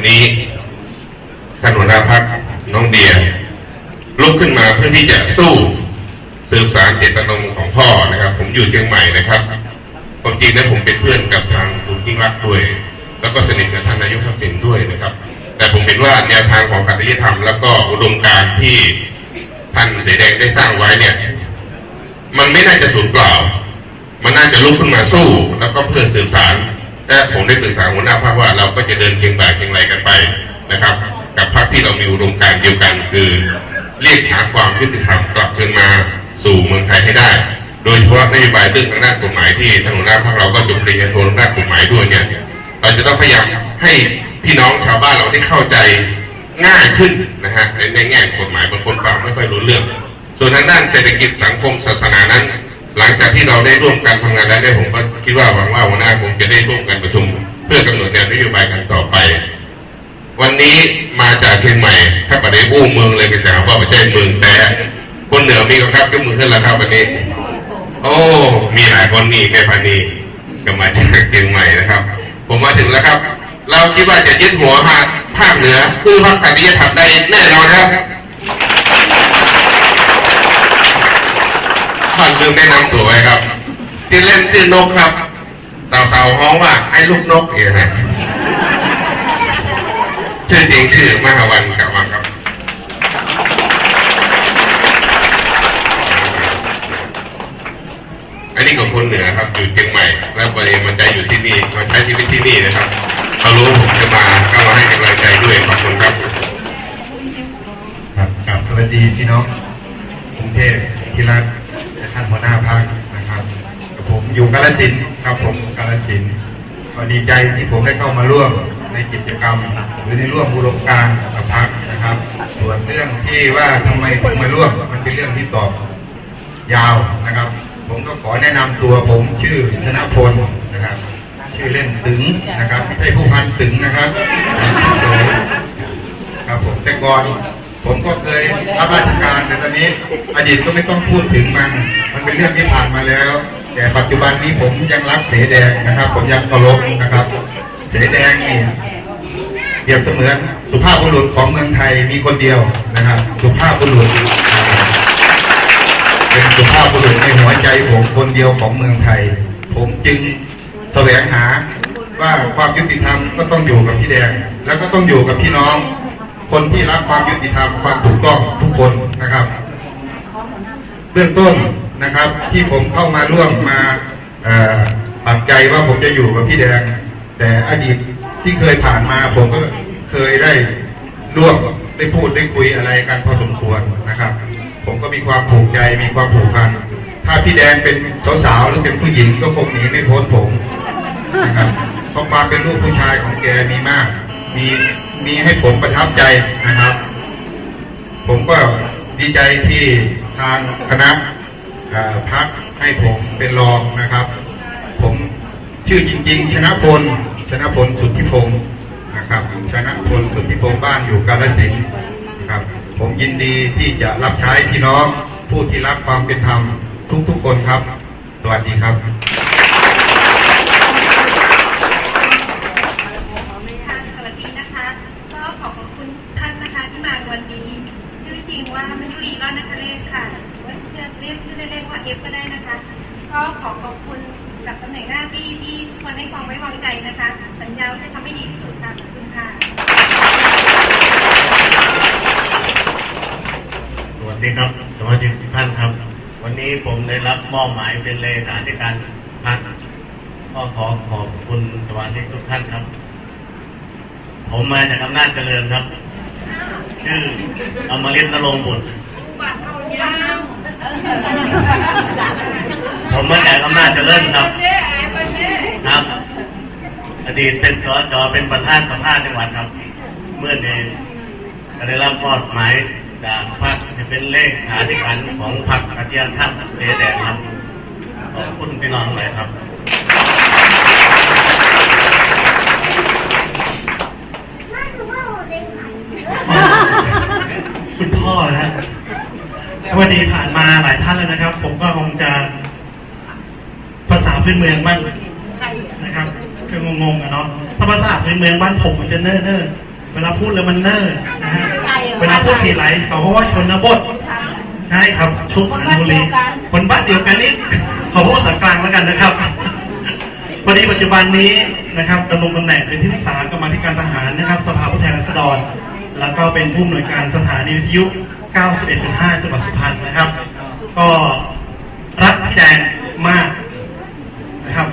วันนี้ท่านหัวหน้าพักน้องเดียลุกขึ้นมาเพื่อที่จะสู้สืบสารเจตนงของพ่อนะครับ ผมอยู่เชียงใหม่นะครับความจริงแล้วผมเป็นเพื่อนกับทางคุณยิ่งรักด้วย แล้วก็สนิทกับท่านนายกทักษิณด้วยนะครับ แต่ผมเห็นว่าแนวทางของขัตยธรรม แล้วก็อุดมการที่ท่านเสดแดงได้สร้างไว้เนี่ย มันไม่น่าจะสูญเปล่า มันน่าจะลุกขึ้นมาสู้ แล้วก็เพื่อสื่อสาร และผมได้ปรึกษาหัวหน้าพรรคว่าเราก็จะเดินเคียงบ่าเคียงไหลกันไปนะครับ กับพรรคที่เรามีอุดมการเดียวกันคือเรียกหาความยุติธรรมกลับคืนมาสู่เมืองไทยให้ได้ โดยเฉพาะนโยบายเรื่องทางด้านกฎหมายที่ทานหัวหน้าพรรคเราก็จดปริญญาโททางด้านกฎหมายด้วยเนี่ยเราจะต้องพยายามให้พี่น้องชาวบ้านเราได้เข้าใจง่ายขึ้นนะฮะในในแง่กฎหมายบางคนฟังไม่ค่อยรู้เรื่อง ส่วนทางด้านเศรษฐกิจสังคมศาสนานั้น หลังจากที่เราได้ร่วมกันทำงานแล้วเนี่ยผมก็คิดว่าหวังว่าหัวหน้าคงจะได้ร่วมกันประชุม เพื่อกำหนดแนวนโยบายกันต่อไป วันนี้มาจากเชียงใหม่ ถ้าประเดี๋ยวอู้เมืองเลยก็จะหาว่าประเทศเมืองแต่คนเหนือมีก็ครับยกมือขึ้นแล้วครับวันนี้ โอ้มีหลายคนนี่แม่พันนีก็มาจากเชียงใหม่นะครับ ผมมาถึงแล้วครับ เราคิดว่าจะยึดหัวภาคภาคเหนือคือภาคการที่จะทำได้แน่นอนครับ ท่านลืมแนะนำตัวไว้ครับ ที่อเล่นชื่อนกครับสาวๆฮ้องว่าไอ้ลูกนกเองนะชื่อจริงชื่อมหาวันกลับมาครับ อันนี้ของคนเหนือครับ อยู่เชียงใหม่ แล้วประเดี๋ยวมันจะอยู่ที่นี่มาใช้ชีวิตที่นี่นะครับเขารู้ผมจะมาก็มาให้กำลังใจด้วยขอบคุณครับครับกับสวัสดีพี่น้องกรุงเทพที่รัก ท่านหัวหน้าพักนะครับผมอยู่กาลสินครับผมกาลสินก็ดีใจที่ผมได้เข้ามาร่วมในกิจกรรมหรือในร่วมอุดมการณ์กับพักนะครับ ส่วนเรื่องที่ว่าทำไมผมมาร่วมมันเป็นเรื่องที่ตอบยาวนะครับ ผมก็ขอแนะนำตัวผมชื่อธนพลนะครับ ชื่อเล่นตึงนะครับไม่ใช่ผู้พันตึงนะครับครับผมแต่ก่อน ผมก็เคยรับราชการแต่ตอนนี้อดีตก็ไม่ต้องพูดถึงมัน มันเป็นเรื่องที่ผ่านมาแล้ว แต่ปัจจุบันนี้ผมยังรักเสแดงนะครับ ผมยังเคารพนะครับ เสแดงนี่เปรียบเสมือนสุภาพบุรุษของเมืองไทยมีคนเดียวนะครับ สุภาพบุรุษ เป็นสุภาพบุรุษในหัวใจผมคนเดียวของเมืองไทย ผมจึงแสวงหาว่าความยุติธรรมก็ต้องอยู่กับพี่แดง แล้วก็ต้องอยู่กับพี่น้อง คนที่รักความยุติธรรมความถูกต้องทุกคนนะครับ เบื้องต้นนะครับ ที่ผมเข้ามาร่วมมาปักใจว่าผมจะอยู่กับพี่แดง แต่อดีตที่เคยผ่านมาผมก็เคยได้ร่วมได้พูดได้คุยอะไรกันพอสมควรนะครับ ผมก็มีความผูกใจมีความผูกพันถ้าพี่แดงเป็นสาวๆหรือเป็นผู้หญิงก็คงหนีไม่พ้นผมนะครับเพราะความเป็นลูกผู้ชายของแกมีมาก มี มีให้ผมประทับใจนะครับ ผมก็ดีใจที่ทางคณะพักให้ผมเป็นรองนะครับ ผมชื่อจริง ๆ ชนะพลชนะพลสุทธิพงศ์นะครับชนะพลสุทธิพงศ์บ้านอยู่กาฬสินนะครับ ผมยินดีที่จะรับใช้พี่น้องผู้ที่รักความเป็นธรรมทุกๆคนครับ สวัสดีครับ ค่ะสวัสดีนะคะ ก็ขอบคุณท่านนะคะที่มาวันนี้ ชื่อจริงว่ามัยุรีรอดนักเลศค่ะว่าชื่อเรียกชื่อเล่นๆว่าเอฟก็ได้ นะคะก็ขอขอบคุณกับตำแหน่งหน้าที่ที่ทุกคนให้ความไว้วางใจนะคะ สัญญาว่าจะทำให้ดีที่สุดค่ะขอบคุณค่ะสวัสดีครับสวัสดีทุกท่านครับ วันนี้ผมได้รับมอบหมายเป็นเลขาธิการพรรคก็ขอขอบคุณสมาชิกทุกท่านครับ ผมมาจากอำนาจเจริญครับ ชื่ออมรินทร์นรงค์บุตร ผมมาจากอำนาจเจริญครับ ครับ อดีตเป็นสจเป็นประธานสภาจังหวัดครับ เมื่อเดือนก็ได้รับมอบหมายจากพรรคจะเป็นเลขาธิการของพรรคอาเจียนท่านเสแดงครับขอบคุณพี่น้องเลยครับคุณพ่อนะฮะ วันนี้ผ่านมาหลายท่านแล้วนะครับ ผมก็คงจะภาษาพื้นเมืองบ้างนะครับคืองงๆอะเนาะถ้าภาษาพื้นเมืองบ้านผมมันจะเนิ่อๆเวลาพูดแล้วมันเนิ่นนะฮะเวลาพูดทีไรเขาก็ว่าชนบทใช่ครับชุกอนุบุรีคนบ้านเดียวกันนี่ขาพูดภาษากลางแล้วกันนะครับพอดีปัจจุบันนี้นะครับดำรงตำแหน่งเป็นที่ปรึกษากรรมาธิการทหารนะครับ สภาผู้แทนราษฎร แล้วก็เป็นผู้อำนวยการสถานีวิทยุ 91.5 จังหวัดสุพรรณนะครับ ก็รักพี่แดงมากนะครับ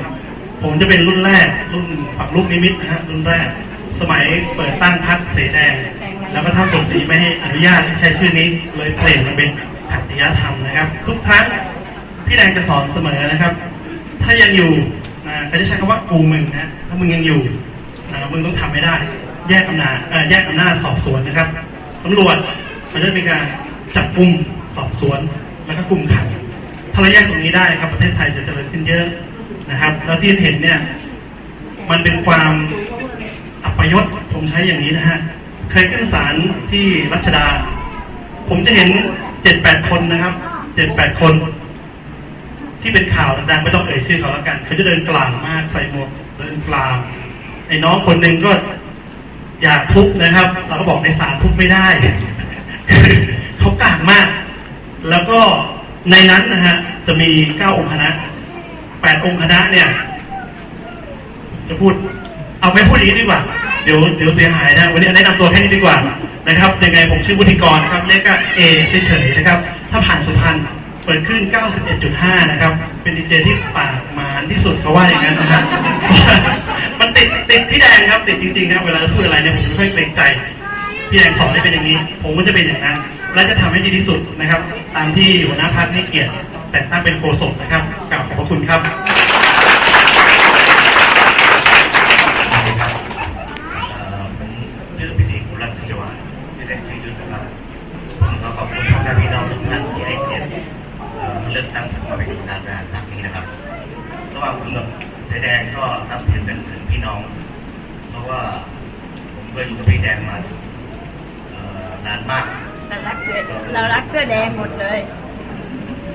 ผมจะเป็นรุ่นแรก รุ่นปักลูกนิมิตนะฮะรุ่นแรก สมัยเปิดตั้งพักเสแดง แล้วก็ท่านสดศรีไม่ให้อนุญาตให้ใช้ชื่อนี้เลยเปลี่ยนมาเป็นขัตติยธรรมนะครับ ทุกครั้งพี่แดงจะสอนเสมอนะครับ ถ้ายังอยู่นะก็จะใช้คำว่ากูมึงนะถ้ามึงยังอยู่นะมึงต้องทำให้ได้ แยกอำนาจแยกอำนาจสอบสวนนะครับตำรวจ มันจะมีการจับกลุ่มสอบสวน แล้วก็กลุ่มขังถ้าเราแยกตรงนี้ได้ครับประเทศไทยจะเจริญขึ้นเยอะนะครับ แล้วที่เห็นเนี่ย มันเป็นความอัปยศผมใช้อย่างนี้นะฮะเคยขึ้นศาลที่รัชดา ผมจะเห็นเจ็ดแปดคนนะครับเจ็ดแปดคน ที่เป็นข่าวดังๆไม่ต้องเอ่ยชื่อเขาแล้วกันเขาจะเดินกลางมากใส่หมวกเดินกลางไอ้น้องคนหนึ่งก็อยากทุบนะครับ เราก็บอกในศาลทุบไม่ได้ เขากลางมาก แล้วก็ในนั้นนะฮะ จะมีเก้าองค์คณะแปดองค์คณะเนี่ย จะพูด เอาไม่พูดอย่างนี้ดีกว่า เดี๋ยวเดี๋ยวเสียหายนะ วันนี้แนะนำตัวแค่นี้ดีกว่านะครับ ยังไงผมชื่อวุฒิกรนะครับเลขก็เอเฉยๆนะครับ ถ้าผ่านสุพรรณเปิดขึ้น 91.5 นะครับ เป็นดีเจที่ปากหมานที่สุดเขาว่าอย่างนั้นนะครับ มันติดติดพี่แดงครับ ติดจริงๆครับ เวลาพูดอะไรเนี่ยผมไม่ค่อยเกรงใจ พี่แดงสอนให้เป็นอย่างนี้ ผมก็จะเป็นอย่างนั้น และจะทำให้ดีที่สุดนะครับ ตามที่หัวหน้าพักให้เกียรติแต่งตั้งเป็นโฆษกนะครับกราบขอบพระคุณครับผมชื่อพิธีกุลรัตน์ชวาที่ได้ชื่อยุทธนาผมขอขอบคุณท่านพี่น้องทุกท่านที่ให้เกียรติเอ่อเลือกตั้งมาเป็นนายกครั้งนี้นะครับระหว่างผมกับเสยแดงก็นับถือเป็นถึงพี่น้อง เพราะว่าผมก็อยู่กับพี่แดงมา นานมาก เรารักเสื้อเรารักเสื้อแดงหมดเลย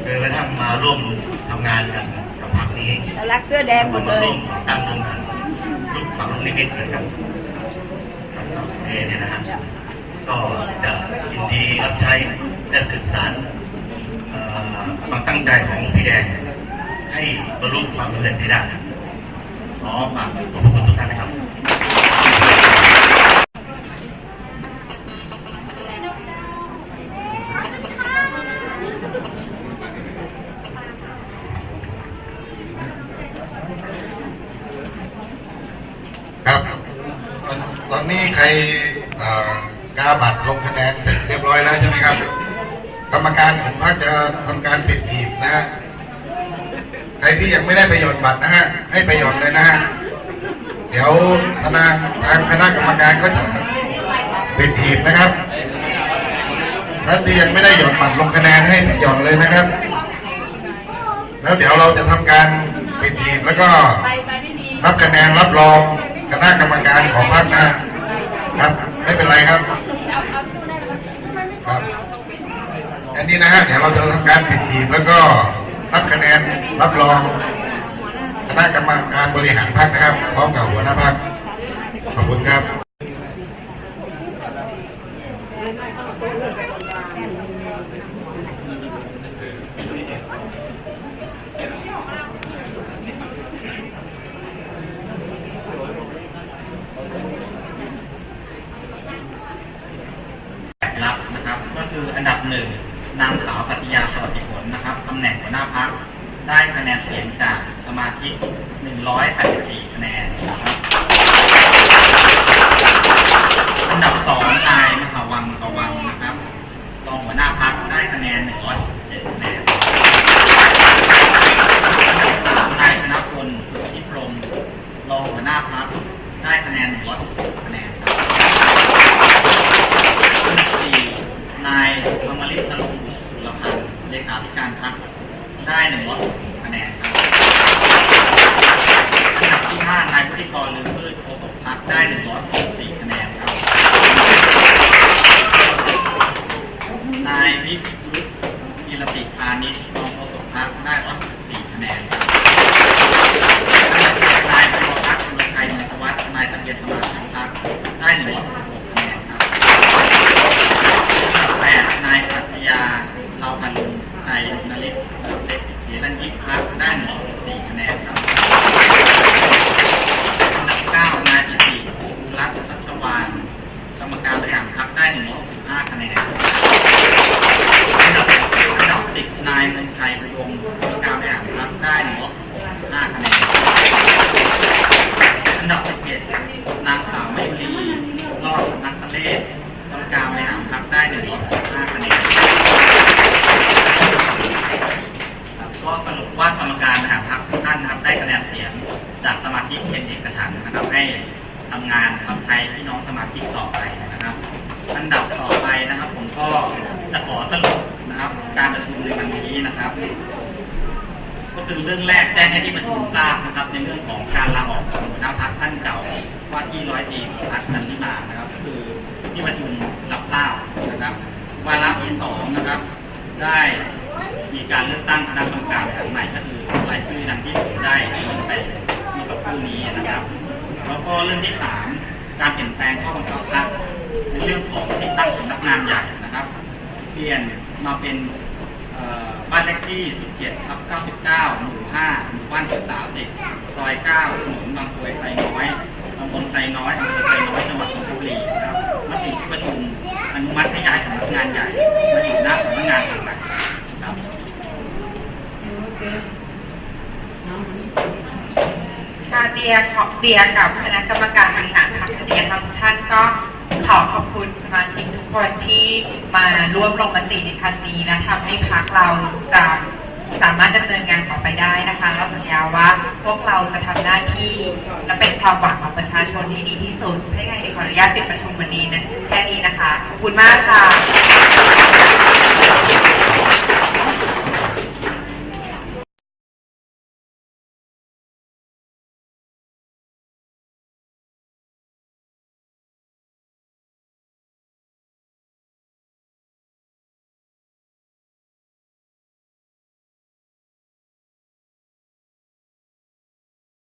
โดยกระทั่งมาร่วมทำงานกันกับพรรคนี้เรารักเสื้อแดงหมดเลยมาร่วมตั้งโรงงานลูกฝังลูกนิมิตนะครับกับเอเนี่ยนะฮะก็จะยินดีรับใช้และสืบสารเอ่อความตั้งใจของพี่แดง ให้บรรลุความสำเร็จให้ได้ขอฝากขอบคุณทุกท่านนะครับครับ ตอนนี้ใครกาบัตรลงคะแนนเสร็จเรียบร้อยแล้วใช่ไหมครับ กรรมการของพรรคจะทำการปิดหีบนะฮะใครที่ยังไม่ได้ไปหย่อนบัตรนะฮะให้ไปหย่อนเลยนะฮะเดี๋ยวธนาทางคณะกรรมการก็จะปิดหีบนะครับท่านที่ยังไม่ได้หย่อนบัตรลงคะแนนให้ไปหย่อนเลยนะครับ แล้วเดี๋ยวเราจะทำการปิดหีบแล้วก็รับคะแนนรับรอง คณะกรรมการของพรรคนะครับ ไม่เป็นไรครับครับ อันนี้นะฮะเดี๋ยวเราจะทำการปิดหีบแล้วก็รับคะแนนรับรองคณะกรรมการบริหารพรรคนะครับพร้อมกับหัวหน้าพรรคขอบคุณครับลับนะครับ ก็คืออันดับ หนึ่งนางสาวปัตยาสวัสดิผลนะครับตำแหน่งหัวหน้าพักได้คะแนนเสียงจากสมาชิก184คะแนนนะครับอันดับสองนายมหาวังกวังนะครับรองหัวหน้าพักได้คะแนน167คะแนนอัน ได้หนึ่งร้อยหกสี่คะแนนครับ นายวิรุธกิรติพานิชรองโฆษกพรรคได้164คะแนนคะแนนนายพิมพ์พักคุณชัยมัทวัฒน์นายตะเกียรสมาชิกพรรคได้หนึ่งร้อยหกสี่คะแนนครับแปดนายปัทยาเราพันธุ์นายนฤทธิ์เล็กเสรัญยิกพรรค ก็คือเรื่องแรกแจ้งให้ที่ประชุมทราบนะครับ ในเรื่องของการลาออกของหัวหน้าพักท่านเก่าว่าที่ร้อยตรีสุพัฒน์นันทิมานะครับ คือที่ประชุมรับทราบนะครับวาระที่สองนะครับ ได้มีการเลือกตั้งคณะกรรมการบริหารใหม่ก็คือรายชื่อดังที่ผมได้ลงไปเมื่อสักครู่นี้นะครับ แล้วก็เรื่องที่สามการเปลี่ยนแปลงข้อบังคับพรรคในเรื่องของที่ตั้งสำนักงานใหญ่นะครับ เปลี่ยนมาเป็น บ้านเลขที่17ทับ99 หมู่5หมู่บ้านศึกษาเด็กซอย9ถนนบางกรวยไซน้อยตำบลไซน้อยอำเภอไซน้อย จังหวัดนนทบุรีนะครับมติที่ประชุมอนุมัติให้ย้ายสำนักงานใหญ่มาอยู่หน้าสำนักงานห่งใหม่ครับค่ะเดียขอเดียกับคณะกรรมการบริหารพรรคเดียทั้งท่านก็ ขอขอบคุณสมาชิกทุกคนที่มาร่วมลงมติในครั้งนี้นะทำให้พรรคเราจะสามารถดำเนินงานต่อไปได้นะคะเราสัญญาว่าพวกเราจะทำหน้าที่และเป็นความหวังของประชาชนที่ดีที่สุดให้ไงขออนุญาตปิดประชุมวันนี้นะแค่นี้นะคะ ขอบคุณมากค่ะ